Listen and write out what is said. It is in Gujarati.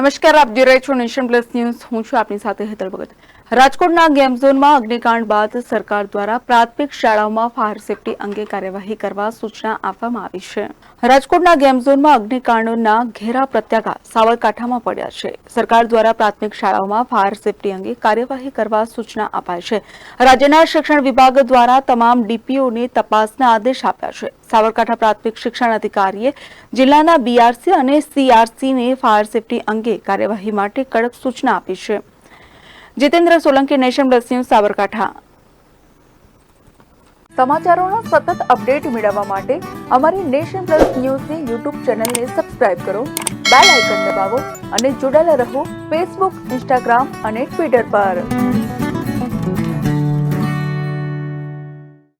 નમસ્કાર, આપ જોઈ છો નેશન પ્લસ ન્યૂઝ. હું છું આપની સાથે હેતલ ભગત. રાજકોટના ગેમ ઝોનમાં અગ્નિકાંડ બાદ સરકાર દ્વારા પ્રાથમિક શાળાઓમાં ફાયર સેફટી અંગે કાર્યવાહી કરવા સૂચના આપવામાં આવી છે. રાજકોટના ગેમ ઝોનમાં અગ્નિકાંડના ઘેરા પ્રત્યાઘાત સાવરકાંઠામાં પડ્યા છે. સરકાર દ્વારા પ્રાથમિક શાળાઓમાં ફાયર સેફટી અંગે કાર્યવાહી કરવા સૂચના અપાઈ છે. રાજ્યના શિક્ષણ વિભાગ દ્વારા તમામ ડીપીઓને તપાસના આદેશ આપ્યા છે. સાબરકાંઠા પ્રાથમિક શિક્ષણ અધિકારીએ જિલ્લાના બીઆરસી અને સીઆરસીને ફાયર સેફટી અંગે કાર્યવાહી માટે કડક સૂચના આપી છે. Jitendra Solanki, Nation Plus News Sabarkantha સમાચારોના સતત અપડેટ મેળવવા માટે અમારી નેશન પ્લસ ન્યૂઝની યુટ્યુબ ચેનલને સબસ્ક્રાઇબ કરો, બેલ આઇકન દબાવો અને જોડાયેલા રહો ફેસબુક, ઇન્સ્ટાગ્રામ અને ટ્વિટર પર.